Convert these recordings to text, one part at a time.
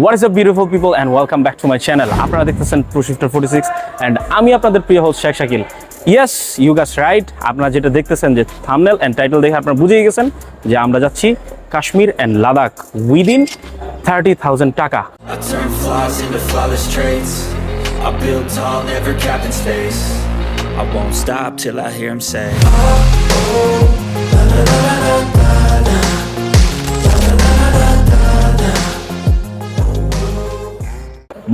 What is up beautiful people and welcome back to my channel আপনারা দেখতেছেন প্রশিফটার forty six and আমি আপনাদের প্রিয় host Sheikh Shakil yes you guys right আপনারা যেটা দেখতেছেন যে থামনেল অ্যান্ড টাইটেল দেখে আপনারা বুঝেই গেছেন যে আমরা যাচ্ছি Kashmir and Ladakh within thirty thousand টাকা I build tall, never capped in space. I won't stop till I hear him say.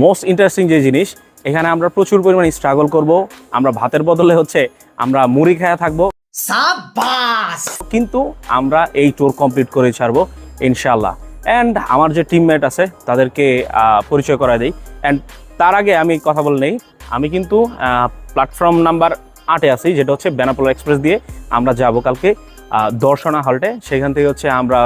Most interesting যে জিনিস এখানে আমরা প্রচুর পরিমাণে স্ট্রাগল করব। আমরা ভাতের বদলে হচ্ছে আমরা মুড়ি খায়া থাকব। কিন্তু আমরা এই ট্যুর কমপ্লিট করে ছাড়বো ইনশাল্লাহ অ্যান্ড আমার যে টিমমেট আছে তাদেরকে পরিচয় করা দেই। অ্যান্ড তার আগে আমি কথা বলে নেই আমি কিন্তু প্ল্যাটফর্ম নাম্বার আটে আছি যেটা হচ্ছে বেনাপোল এক্সপ্রেস দিয়ে আমরা যাব কালকে দর্শনা হল্টে সেখান থেকে হচ্ছে আমরা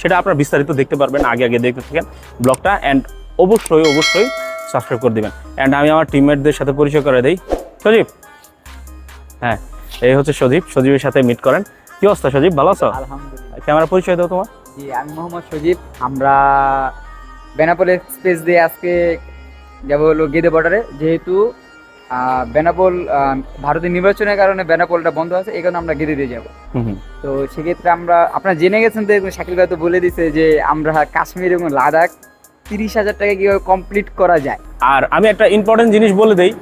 সেটা আপনারা বিস্তারিত দেখতে পারবেন আগে আগে দেখতে থাকেন ব্লগটা। অ্যান্ড অবশ্যই অবশ্যই সাবস্ক্রাইব করে দিবেন। অ্যান্ড আমি আমার টিমমেটদের সাথে পরিচয় করে দিই। সজীব? হ্যাঁ এই হচ্ছে সজীব। সজীবের সাথে মিট করেন। কি অবস্থা সজীব? ভালো আছো? আলহামদুলিল্লাহ। ক্যামেরা পরিচয় দাও তোমার। জি আমি মোহাম্মদ সজীব। আমরা বেনাপোল এক্সপ্রেস দিয়ে আজকে যাব হলো গেদে বর্ডারে যেহেতু বেনাপোল ভারতের নির্বাচনের কারণে বেনাপোলটা বন্ধ আছে এই কারণে আমরা গেদে দিয়ে যাব। তো সেক্ষেত্রে আমরা আপনারা জেনে গেছেন তো শাকিল ভাই তো বলে দিছে যে আমরা কাশ্মীর এবং লাদাখ তিরিশ হাজার টাকা কীভাবে কমপ্লিট করা যায়? আর আমি একটা ইম্পর্টেন্ট জিনিস বলে দিই,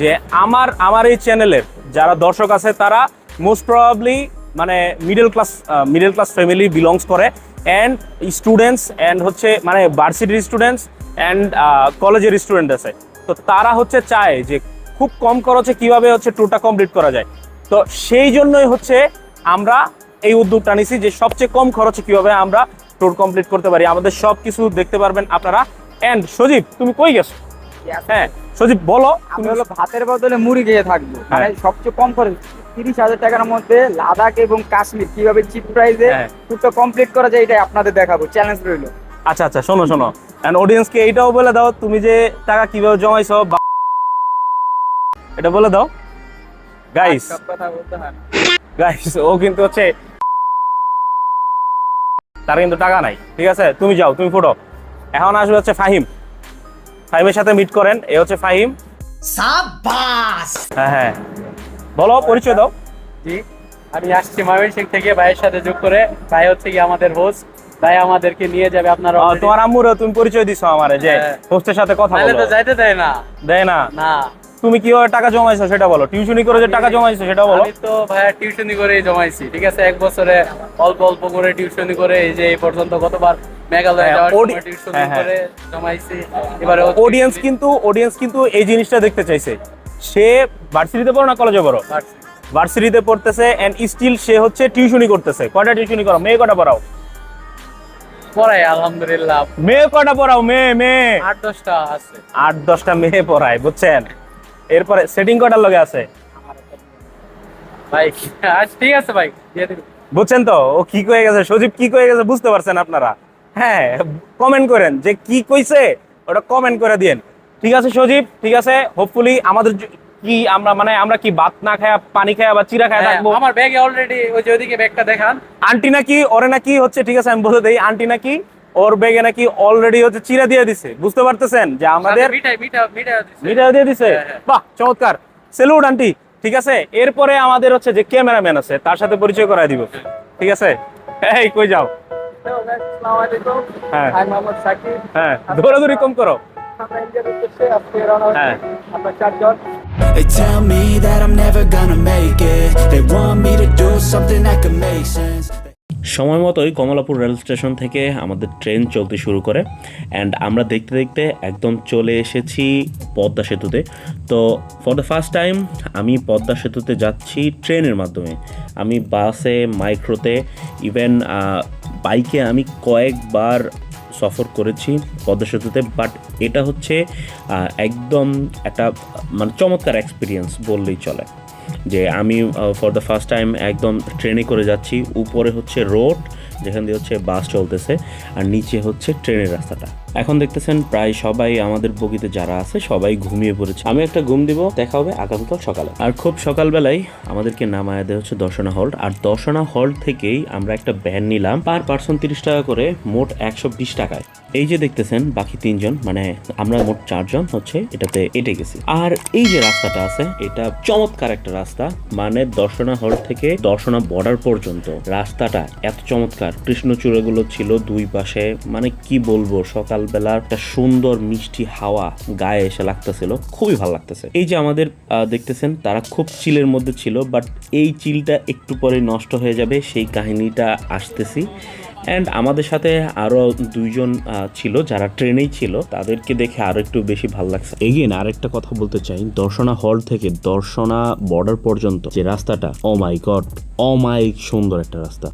যে আমার আমার এই চ্যানেলের যারা দর্শক আছে, তারা মোস্ট প্রবাবলি মানে middle class middle class family belongs করে অ্যান্ড স্টুডেন্টস অ্যান্ড হচ্ছে মানে ভার্সিটির স্টুডেন্টস অ্যান্ড কলেজের স্টুডেন্ট আছে। তো তারা হচ্ছে চায় যে খুব কম খরচে কীভাবে হচ্ছে ট্যুরটা কমপ্লিট করা যায়। তো সেই জন্যই হচ্ছে আমরা এই উদ্যোগটা নিছি যে সবচেয়ে কম খরচে কীভাবে আমরা ট্যুর কমপ্লিট করতে পারি। আমাদের সব কিছু দেখতে পারবেন আপনারা। অ্যান্ড সজীব তুমি কই গেছো? হ্যাঁ সজীব বলো আমরা হলো ভাতের বদলে মুড়ি খেয়ে থাকব। হ্যাঁ। মানে সবচেয়ে কম খরচ তিরিশ হাজার টাকার মধ্যে লাদাখ এবং কাশ্মীর কীভাবে চিপ প্রাইসে। কমপ্লিট করা যায় এটাই আপনাদের দেখাবো। চ্যালেঞ্জ রইল। আচ্ছা আচ্ছা শোনো শোনো। এন্ড অডিয়েন্সকে এইটাও বলে দাও তুমি যে টাকা কীভাবে জমাইছো এটা বলে দাও। গাইস সব কথা বলতে হয় গাইস ও কিন্তু হচ্ছে তার কিন্তু টাকা নাই। ঠিক আছে? তুমি যাও তুমি ফটো। এখন আসবে হচ্ছে ফাহিম। ফাহিমের সাথে মিট করেন এ হচ্ছে ফাহিম। হ্যাঁ হ্যাঁ। বলো পরিচয় দাও। জি আমি আসছি ময়মনসিংহ থেকে ভাইয়ের সাথে যোগ করে। ভাই হচ্ছে কি আমাদের হোস্ট ভাই আমাদেরকে নিয়ে যাবে আপনারা তোমার আম্মুরও তুমি পরিচয় দিছো আমারে যে হ্যাঁ। হোস্টের সাথে কথা তাহলে বলো তো যাইতে দেয় না। দেয় না? না। তুমি কীভাবে টাকা জমাইছো সেটা বলো। টিউশনি করে যে টাকা জমাইছো সেটা বলো। আমি তো ভাইয়া টিউশনি করে জমাইছি ঠিক আছে? এক বছরে অল্প অল্প করে টিউশনি করে এই যে এই পর্যন্ত কতবার মেঘালয় হ্যাঁ, টিউশনি হ্যাঁ, হ্যাঁ। করে জমাইছি। এবারে অডিয়েন্স কিন্তু অডিয়েন্স কিন্তু এই জিনিসটা দেখতে চাইছে। সে ভার্সিটিতে পড়ো না কলেজে পড়ো। ভার্সিটিতে পড়তেছে এন্ড স্টিল সে হচ্ছে টিউশনি করতেছে। কয়টা টিউশনি করো? মেয়ে কটা পড়াও? পড়াই আলহামদুলিল্লাহ। মেয়ে কটা পড়াও? মেয়ে মেয়ে। আট দশটা আছে। আট দশটা মেয়ে পড়ায় বুঝছেন? এরপরে সেটিং কটার লগে আছে? ভাই আচ্ছা ঠিক আছে ভাই দিয়ে বুঝছেন তো? ও কি কয়ে গেছে? সজীব কি কয়ে গেছে বুঝতে পারছেন আপনারা? হ্যাঁ কমেন্ট করেন যে কি কইছে ওটা কমেন্ট করে দিয়েন। ঠিক আছে সজীব? ঠিক আছে? হোপফুলি আমাদের কি আমরা মানে আমরা কি ভাত না খায়া পানি খায়া বা চিরা খায়া হ্যাঁ, থাকব? আমার ব্যাগে অলরেডি ওই যে ওইদিকে ব্যাগটা দেখান। আন্টি নাকি ওরে নাকি হচ্ছে ঠিক আছে আমি বলে দেই আন্টি নাকি? ওর বেগে নাকি অলরেডি হচ্ছে চিরা দিয়ে দিছে। বুঝতে পারতেছেন? যে আমাদের। মিটার দিয়ে দিছে? হ্যাঁ, হ্যাঁ। বাহ চমৎকার। সেলুট আন্টি ঠিক আছে? এরপরে আমাদের হচ্ছে যে ক্যামেরাম্যান আছে তার সাথে পরিচয় করায় দিব। ঠিক আছে? এই কই যাও? হ্যাঁ। আমি মোহাম্মদ সাকিব হ্যাঁ দৌড়াদৌড়ি কম করো। হ্যাঁ। They tell me that I'm never gonna make it. They want me to do something that could make sense. সময় মতোই কমলাপুর রেল স্টেশন থেকে আমাদের ট্রেন চলতে শুরু করে। অ্যান্ড আমরা দেখতে দেখতে একদম চলে এসেছি পদ্মা সেতুতে। তো ফর দ্য ফার্স্ট টাইম আমি পদ্মা সেতুতে যাচ্ছি ট্রেনের মাধ্যমে। আমি বাসে, মাইক্রোতে ইভেন বাইকে আমি কয়েকবার সফর করেছি পদ্মা সেতুতে। বাট এটা হচ্ছে একদম একটা মানে চমৎকার এক্সপিরিয়েন্স বললেই চলে। যে আমি ফর দ্য ফার্স্ট টাইম একদম ট্রেনে করে যাচ্ছি। উপরে হচ্ছে রোড যেখান দিয়ে হচ্ছে বাস চলতেছে, আর নিচে হচ্ছে ট্রেনের রাস্তাটা। এখন দেখতেছেন প্রায় সবাই আমাদের বগিতে যারা আছে, সবাই ঘুমিয়ে পড়েছে। আমি একটা ঘুম দিব, দেখা হবে আগামীকাল সকালে। আর খুব সকালবেলায় আমাদেরকে নামায় দেওয়া হচ্ছে দর্শনা হল্ট আর দর্শনা হল্ট থেকেই আমরা একটা ভ্যান নিলাম, পার পার্সন তিরিশ টাকা করে মোট একশো বিশ টাকায়। এই যে দেখতেছেন বাকি তিনজন মানে আমরা মোট চারজন হচ্ছে এটাতে এটে গেছি। আর এই যে রাস্তাটা আছে, এটা চমৎকার একটা রাস্তা মানে দর্শনা হল থেকে দর্শনা বর্ডার পর্যন্ত। রাস্তাটা এত চমৎকার, কৃষ্ণচূড়াগুলো ছিল দুই পাশে মানে কি বলব সকালবেলা একটা সুন্দর মিষ্টি হাওয়া গায়ে এসে লাগতেছিল, খুবই ভালো লাগতেছে। এই যে আমাদের দেখতেছেন, তারা খুব চিলের মধ্যে ছিল বাট এই চিলটা একটু পরে নষ্ট হয়ে যাবে, সেই কাহিনীটা আসতেছি। অ্যান্ড আমাদের সাথে আরও দুইজন ছিল, যারা ট্রেনেই ছিল, তাদেরকে দেখে আরও একটু বেশি ভালো লাগছে। এগেন আরেকটা কথা বলতে চাই, দর্শনা হল থেকে দর্শনা বর্ডার পর্যন্ত যে রাস্তাটা মাই গড অমাইক সুন্দর একটা রাস্তা।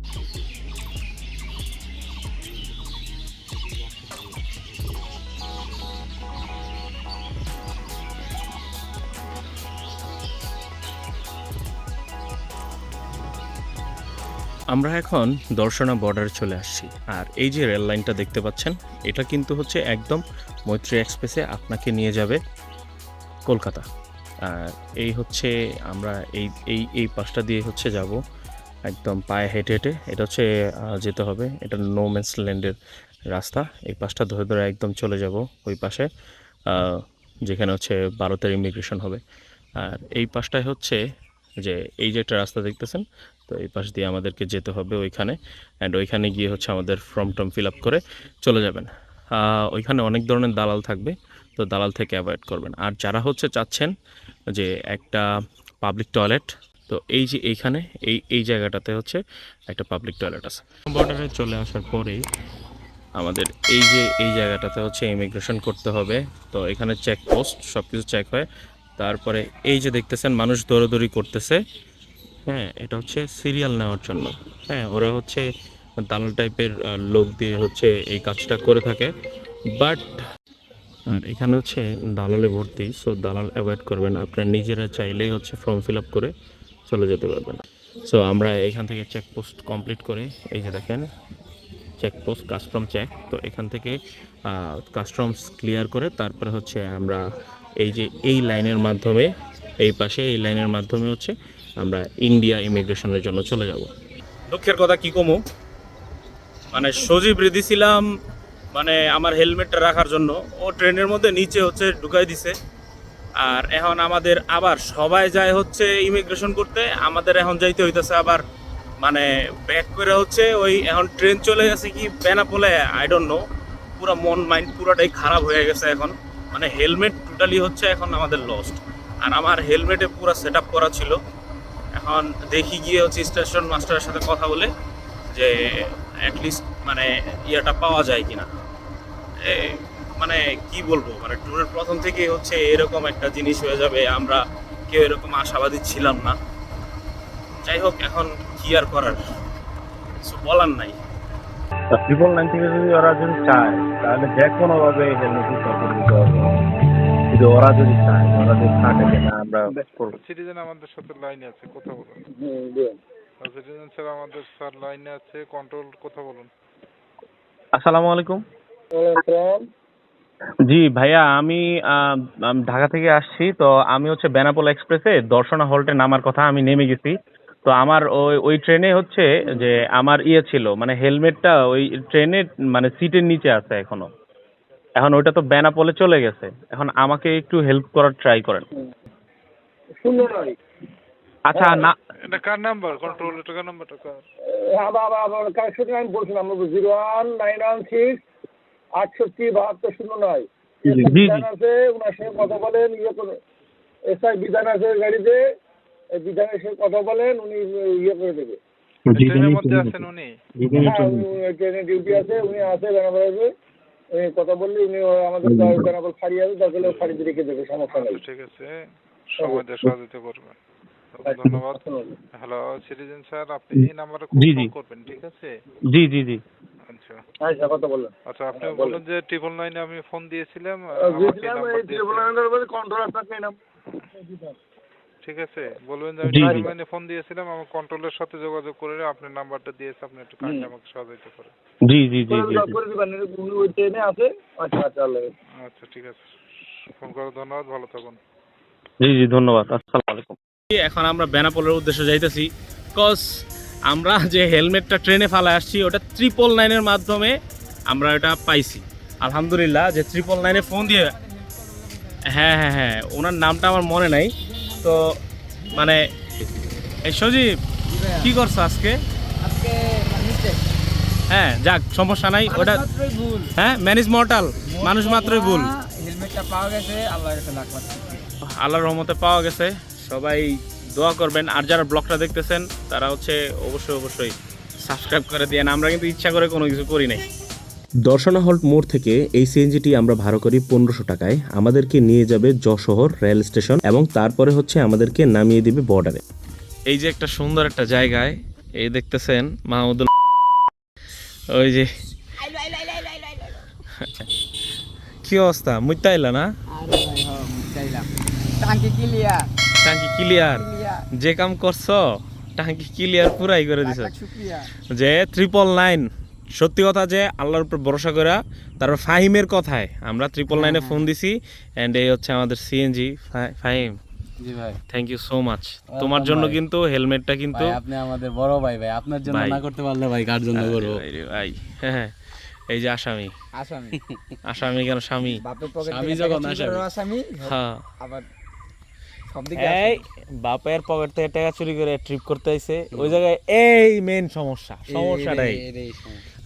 আমরা এখন দর্শনা বর্ডারে চলে আসছি। আর এই যে রেল লাইনটা দেখতে পাচ্ছেন, এটা কিন্তু হচ্ছে একদম মৈত্রী এক্সপ্রেসে আপনাকে নিয়ে যাবে কলকাতা। আর এই হচ্ছে আমরা এই এই এই পাশটা দিয়ে হচ্ছে যাব একদম পায়ে হেঁটে হেঁটে। এটা হচ্ছে যেতে হবে, এটা নো ল্যান্ডের রাস্তা। এই পাশটা ধরে ধরে একদম চলে যাব ওই পাশে যেখানে হচ্ছে ভারতের ইমিগ্রেশন হবে। আর এই পাশটায় হচ্ছে যে, এই যে একটা রাস্তা দেখতেছেন তো এই পাশ দিয়ে আমাদেরকে যেতে হবে ওইখানে অ্যান্ড ওইখানে গিয়ে হচ্ছে আমাদের ফর্ম টর্ম ফিল আপ করে চলে যাবেন। ওইখানে অনেক ধরনের দালাল থাকবে, তো দালাল থেকে অ্যাভয়েড করবেন। আর যারা হচ্ছে চাচ্ছেন যে একটা পাবলিক টয়লেট তো এই যে এইখানে, এই এই জায়গাটাতে হচ্ছে একটা পাবলিক টয়লেট আছে। বর্ডারে চলে আসার পরেই আমাদের এই যে, এই জায়গাটাতে হচ্ছে ইমিগ্রেশন করতে হবে, তো এখানে চেক পোস্ট সব কিছু চেক হয় তারপরে এই যে দেখতেছেন মানুষ দৌড়াদৌড়ি করতেছে হ্যাঁ এটা হচ্ছে সিরিয়াল নেওয়ার জন্য। হ্যাঁ ওরা হচ্ছে দালাল টাইপের লোক দিয়ে হচ্ছে এই কাজটা করে থাকে। বাট, আর এখানে হচ্ছে দালালে ভর্তি সো দালাল অ্যাভয়েড করবেন। আপনার নিজেরা চাইলেই হচ্ছে ফর্ম ফিল আপ করে চলে যেতে পারবেন। সো আমরা এখান থেকে চেকপোস্ট কমপ্লিট করে। এই যে দেখেন চেকপোস্ট কাস্টম চেক তো এখান থেকে কাস্টমস ক্লিয়ার করে তারপরে হচ্ছে আমরা এই যে এই লাইনের মাধ্যমে, এই পাশে এই লাইনের মাধ্যমে হচ্ছে আমরা ইন্ডিয়া ইমিগ্রেশনের জন্য চলে যাব। দুঃখের কথা কি কমু? মানে সজীব রেডি ছিলাম মানে আমার হেলমেটটা রাখার জন্য। ও ট্রেনের মধ্যে নিচে হচ্ছে ঢুকাই দিছে। আর এখন আমাদের আবার সবাই যায় হচ্ছে ইমিগ্রেশন করতে। আমাদের এখন যাইতে হইতেছে আবার মানে ব্যাক করে হচ্ছে ওই এখন ট্রেন চলে গেছে কি বেনাপোলে? আই ডোন্ট নো পুরো মন মাইন্ড পুরোটাই খারাপ হয়ে গেছে এখন। মানে হেলমেট টোটালি হচ্ছে এখন আমাদের লস্ট আর আমার হেলমেটে পুরো সেট করা ছিল। এখন দেখি গিয়ে হচ্ছে স্টেশন মাস্টারের সাথে কথা বলে যে অ্যাটলিস্ট মানে ইয়েটা পাওয়া যায় কিনা। মানে কি বলব মানে ট্যুরের প্রথম থেকে হচ্ছে এরকম একটা জিনিস হয়ে যাবে, আমরা কেউ এরকম আশাবাদী ছিলাম না। যাই হোক, এখন কি আর করার? কিছু বলার নাই। ট্রিপল নাইন থেকে যদি ওরা যদি চায়, তাহলে যে কোনোভাবে হেলমেট দিতে হবে। যদি ওরা যদি চায় ওরা যদি থাকে যে না আমরা করব। সিটিজেন আমাদের সাথে লাইনে আছে কথা বলুন। সিটিজেন স্যার আমাদের স্যার লাইনে আছে কন্ট্রোল কথা বলুন। আসসালামু আলাইকুম। জি ভাইয়া আমি আহ, ঢাকা থেকে আসছি তো আমি হচ্ছে বেনাপোল এক্সপ্রেসে দর্শনা হল্টে নামার কথা আমি নেমে গেছি। তো আমার ওই ওই ট্রেনে হচ্ছে যে আমার ইয়ে ছিল মানে হেলমেটটা ওই ট্রেনের মানে সিটের নিচে আছে এখনও। এখন ওইটা তো বেনাপোলে চলে গেছে। এখন আমাকে একটু হেল্প করার ট্রাই করেন। আচ্ছা না। এটা কার নাম্বার কন্ট্রোল এটা কার নাম্বারটা কার? আবার আবার আবার কারেকশন আমি বলছিলাম zero one nine one six আটষট্টি বাহাত্তর শূন্য নয়। জি, জি। বিধান আছে ওনার সঙ্গে কথা বলেন ইয়ে করে এসআই বিধান আছে গাড়িতে বিধানের সঙ্গে কথা বলেন উনি ইয়ে করে দেবে। ট্রেনের মধ্যে আছেন উনি? হ্যাঁ ট্রেনে ডিউটি আছে উনি আছে বেনাপোল। আছে উনি কথা বললে উনি আমাদের বেনাপোল ফাড়ি আছে দরকার হলে ফাড়িতে রেখে দেবে সমস্যা নেই। ঠিক আছে সময় দিয়ে সহযোগিতা করবেন ধন্যবাদ। হ্যালো সিটিজেন স্যার আপনি এই নাম্বারে। কল করবেন ঠিক আছে? জি জি জি। আচ্ছা। আচ্ছা কথা বললেন আচ্ছা আপনি বলুন যে ট্রিপল নাইনে আমি ফোন দিয়েছিলাম দিয়েছিলাম এই ট্রিপল নাইনের কন্ট্রোল আপনাকে নাম ঠিক আছে? বলবেন যে আমি জি। ফোন দিয়েছিলাম আমার কন্ট্রোলের সাথে যোগাযোগ করে আপনার নাম্বারটা দিয়েছে আপনি একটু কাইন্ডলি আমাকে সহযোগিতা করেন। জি জি জি জি। করে দিবা নাহলে উনি ওই ট্রেনে আছে আচ্ছা আচ্ছা আচ্ছা ঠিক আছে। ফোন করার ধন্যবাদ ভালো থাকুন। জি জি ধন্যবাদ আসসালামু আলাইকুম। এখন আমরা বেনাপোলের উদ্দেশ্যে যাইতেছি কজ আমরা যে হেলমেটটা ট্রেনে ফালা আসছি ওটা ট্রিপল নাইনের মাধ্যমে আমরা এটা পাইছি। আলহামদুলিল্লাহ যে ট্রিপল নাইনে ফোন দিয়ে হ্যাঁ হ্যাঁ হ্যাঁ ওনার নামটা আমার মনে নাই। তো মানে এই সজীব কি করছ আজকে? হ্যাঁ যাক সমস্যা নাই ওটা হ্যাঁ ম্যানেজ মর্টাল মানুষ মাত্রই ভুল। হেলমেটটা পাওয়া গেছে আল্লাহর কাছে লাখ লাখ আল্লাহর রহমতে পাওয়া গেছে সবাই দোয়া করবেন। আর যারা ব্লগটা দেখতেছেন তারা হচ্ছে অবশ্যই অবশ্যই সাবস্ক্রাইব করে দিয়ে আমরা কিন্তু ইচ্ছা করে কোনো কিছু করি নাই। দর্শনা হল্ট মোড় থেকে এই সিএনজিটি আমরা ভাড়া করি পনেরোশো টাকায়। আমাদেরকে নিয়ে যাবে যশোহর রেল স্টেশন এবং তারপরে হচ্ছে আমাদেরকে নামিয়ে দিবে বর্ডারে। এই যে একটা সুন্দর একটা জায়গায় এই দেখতেছেন মাহমুদুল ওই যে কি অবস্থা? মুইতাইলা না? টাঙ্কি ক্লিয়ার। টাঙ্কি ক্লিয়ার? ক্লিয়ার। যে কাম করছ টাঙ্কি ক্লিয়ার পুরাই করে দিছ। যে ট্রিপল নাইন সত্যি কথা যে আল্লাহর উপর ভরসা করা তারপর ফাহিমের কথায় আমরা ট্রিপল নাইনে ফোন দিছি অ্যান্ড এই হচ্ছে আমাদের C N G Fahim. Thank you so much তোমার জন্য কিন্তু হেলমেটটা কিন্তু আপনি আমাদের বড় ভাই ভাই। আপনার জন্য না করতে পারলে ভাই কার জন্য করব? ভাই হ্যাঁ। এই যে আসামি। আসামি। আসামি কেন? স্বামী। বাপের পকেট স্বামী থেকে যখন টাকা চুরি আসামি। আসামি হ্যাঁ। আবার এই বাপের পকেট থেকে টাকা চুরি করে ট্রিপ করতে আইছে। ওই জায়গায় এই মেন সমস্যা। সমস্যাটাই।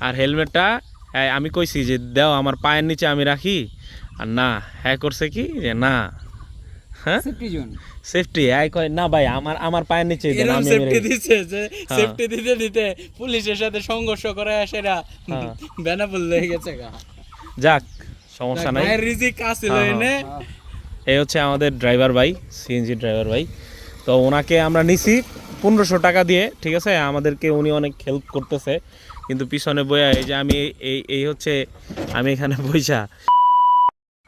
আর হেলমেটটা আমি কইছি যে দাও আমার পায়ের নিচে আমি রাখি। আর না হ্যাঁ করছে কি যে না। হ্যাঁ? সেফটি জোন সেফটি আই কয় না ভাই আমার আমার পায়ের নিচে দেন আমি সেফটি দিচ্ছে যে হ্যাঁ। সেফটি দিতে দিতে পুলিশের সাথে সংঘর্ষ করে সেটা হ্যাঁ। বেনাপুল লেগে গেছে গা। যাক সমস্যা নাই। ভাইয়ের রিজিক আসছিল হ্যাঁ, এনে এই হচ্ছে আমাদের ড্রাইভার ভাই সিএনজি ড্রাইভার ভাই। তো ওনাকে আমরা নিছি পনেরোশো টাকা দিয়ে ঠিক আছে? আমাদেরকে উনি অনেক হেল্প করতেছে। কিন্তু পিছনে বইয়া এই যে আমি এই এই হচ্ছে আমি এখানে বইসা।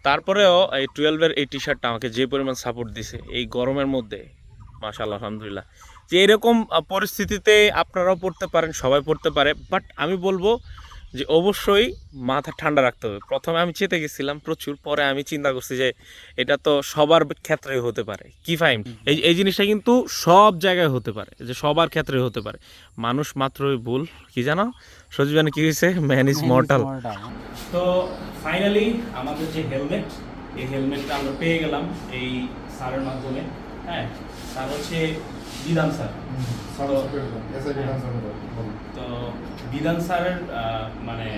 তারপরেও এই টুয়েলভের এই টি শার্টটা আমাকে যে পরিমাণ সাপোর্ট দিছে, এই গরমের মধ্যে মাশাল্লাহ আলহামদুলিল্লাহ। যে এরকম পরিস্থিতিতে আপনারাও পড়তে পারেন, সবাই পড়তে পারে বাট আমি বলব যে অবশ্যই মাথা ঠান্ডা রাখতে হবে। প্রথমে আমি চেতে গেছিলাম প্রচুর পরে আমি চিন্তা করছি যে এটা তো সবার ক্ষেত্রে হতে পারে। কি ফাইন এই এই জিনিসটা কিন্তু সব জায়গায় হতে পারে যে সবার ক্ষেত্রে হতে পারে। মানুষ মাত্রই ভুল কি জানো? সজীবানে কি হয়েছে? ম্যান ইজ মর্টাল তো ফাইনালি আমাদের যে হেলমেট এই হেলমেটটা আমরা পেয়ে গেলাম এই স্যারের মাধ্যমে হ্যাঁ? স্যার হচ্ছে বিধান স্যার। তো বিধান স্যারের মানে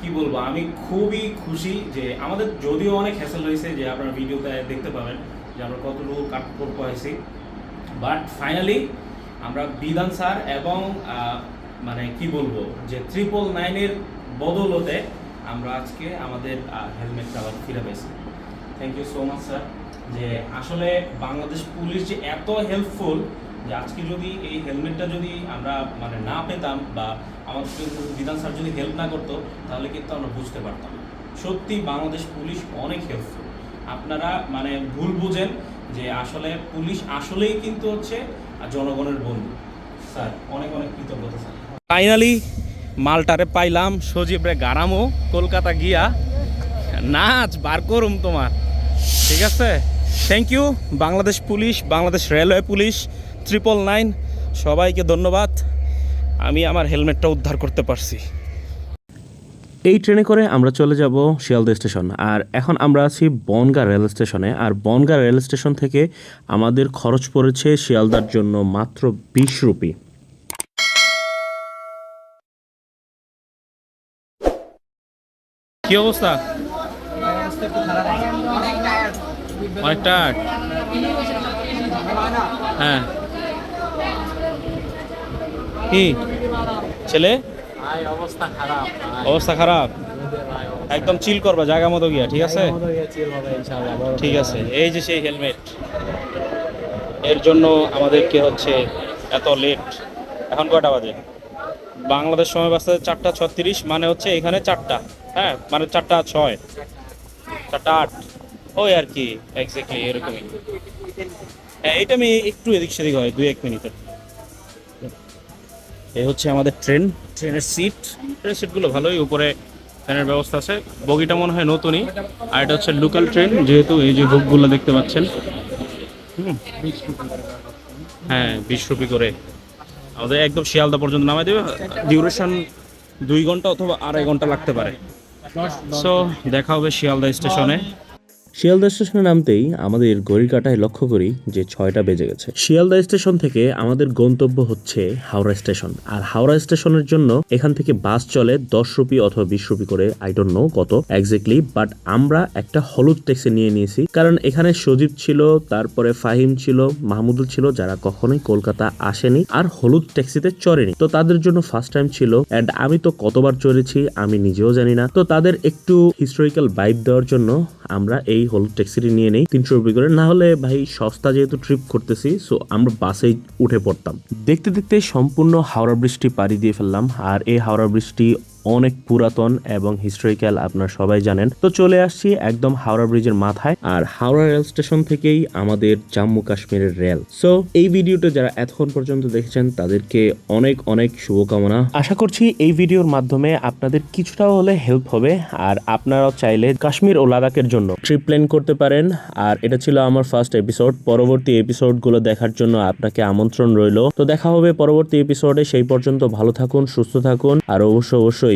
কি বলব, আমি খুবই খুশি যে আমাদের যদিও অনেক হ্যাসেল হয়েছে যে আপনারা ভিডিওতে দেখতে পাবেন যে আমরা কতটুকু কাট করতে হয়েছি। বাট ফাইনালি আমরা বিধান স্যার এবং মানে কি বলব, যে ট্রিপল নাইনের বদলতে আমরা আজকে আমাদের হেলমেটটা আবার ফিরে পেয়েছি। Thank you so much sir যে আসলে বাংলাদেশ পুলিশ যে এত হেল্পফুল যে আজকে যদি এই হেলমেটটা যদি আমরা মানে না পেতাম বা আমাদের বিধান স্যার যদি হেল্প না করতো, তাহলে কিন্তু আমরা বুঝতে পারতাম সত্যি বাংলাদেশ পুলিশ অনেক হেল্পফুল আপনারা মানে ভুল বুঝেন যে আসলে পুলিশ আসলেই কিন্তু হচ্ছে জনগণের বন্ধু। স্যার, অনেক অনেক কৃতজ্ঞতা স্যার। ফাইনালি মালটারে পাইলাম, সজীব রে গারামো, কলকাতা গিয়া নাচ বার করুম তোমার। ঠিক আছে? Thank you Bangladesh police, Bangladesh railway police. Triple nine সবাইকে ধন্যবাদ। আমি আমার হেলমেটটা উদ্ধার করতে পারছি। এই ট্রেনে করে আমরা চলে যাব শিয়ালদা স্টেশন। আর এখন আমরা আছি বনগা রেল স্টেশনে। আর বনগা রেল স্টেশন থেকে আমাদের খরচ পড়েছে শিয়ালদার জন্য মাত্র বিশ রুপি। কি অবস্থা? অনেক টায়ার্ড হ্যাঁ। কি? ছেলে? অবস্থা খারাপ অবস্থা খারাপ? একদম চিল করবা জায়গা মতো গিয়া ঠিক আছে? ঠিক আছে এই যে সেই হেলমেট এর জন্য আমাদেরকে হচ্ছে এত লেট এখন কয়টা বাজে? বাংলাদেশ সময় বাজতে চারটা ছত্রিশ মানে হচ্ছে এখানে চারটা। হ্যাঁ মানে চারটা ছয় চারটা আট। ওই আর কি এক্স্যাক্টলি এরকমই। হ্যাঁ এটা আমি একটু এদিক সেদিক হয় দুই এক মিনিটের। এই হচ্ছে আমাদের ট্রেন ট্রেনের সিট ট্রেনের সিটগুলো ভালোই, উপরে ফ্যানের ব্যবস্থা আছে। বগিটা মনে হয় নতুনই, আর এটা হচ্ছে লোকাল ট্রেন যেহেতু এই যে হুকগুলো দেখতে পাচ্ছেন। হ্যাঁ বিশ রুপি করে। আমাদের একদম শিয়ালদা পর্যন্ত নামাই দেবে। ডিউরেশন দুই ঘণ্টা অথবা আড়াই ঘণ্টা লাগতে পারে। সো দেখা হবে শিয়ালদা স্টেশনে। শিয়ালদা স্টেশনে নামতেই আমাদের ঘড়ির কাঁটায় লক্ষ্য করি যে ছয়টা বেজে গেছে। শিয়ালদা স্টেশন থেকে আমাদের গন্তব্য হচ্ছে হাওড়া স্টেশন। আর হাওড়া স্টেশনের জন্য এখান থেকে বাস চলে দশ রুপি অথবা বিশ রুপি করে আই ডোন্ট নো কত এক্স্যাক্টলি বাট আমরা একটা হলুদ ট্যাক্সি নিয়ে নিয়েছি। কারণ এখানে সজীব ছিল, তারপরে ফাহিম ছিল, মাহমুদুল ছিল, যারা কখনোই কলকাতা আসেনি আর হলুদ ট্যাক্সিতে চড়েনি। তো তাদের জন্য ফার্স্ট টাইম ছিল অ্যান্ড আমি তো কতবার চড়েছি আমি নিজেও জানি না। তো তাদের একটু হিস্টোরিক্যাল বাইব দেওয়ার জন্য আমরা এই হলুদ ট্যাক্সিটি নিয়ে নেই, তিনশো রুপি করে। না হলে ভাই সস্তা যেহেতু ট্রিপ করতেছি সো আমরা বাসে উঠে পড়তাম। দেখতে দেখতে সম্পূর্ণ হাওড়া বৃষ্টি পাড়ি দিয়ে ফেললাম, আর এই হাওড়া ব্রিজটি অনেক পুরাতন এবং হিস্টোরিক্যাল আপনারা সবাই জানেন। তো চলে আসছি একদম হাওড়া ব্রিজের মাথায় আর হাওড়া রেল স্টেশন থেকেই আমাদের জম্মু কাশ্মীরের রেল। সো এই ভিডিওটা যারা এতক্ষণ পর্যন্ত দেখেছেন, তাদেরকে অনেক অনেক শুভকামনা। আশা করছি এই ভিডিওর মাধ্যমে আপনাদের কিছুটা হলে হেল্প হবে আর আপনারাও চাইলে কাশ্মীর ও লাদাখের জন্য ট্রিপ প্ল্যান করতে পারেন। আর এটা ছিল আমার ফার্স্ট এপিসোড পরবর্তী এপিসোডগুলো দেখার জন্য আপনাকে আমন্ত্রণ রইল। তো দেখা হবে পরবর্তী এপিসোডে সেই পর্যন্ত ভালো থাকুন, সুস্থ থাকুন। আর অবশ্য অবশ্যই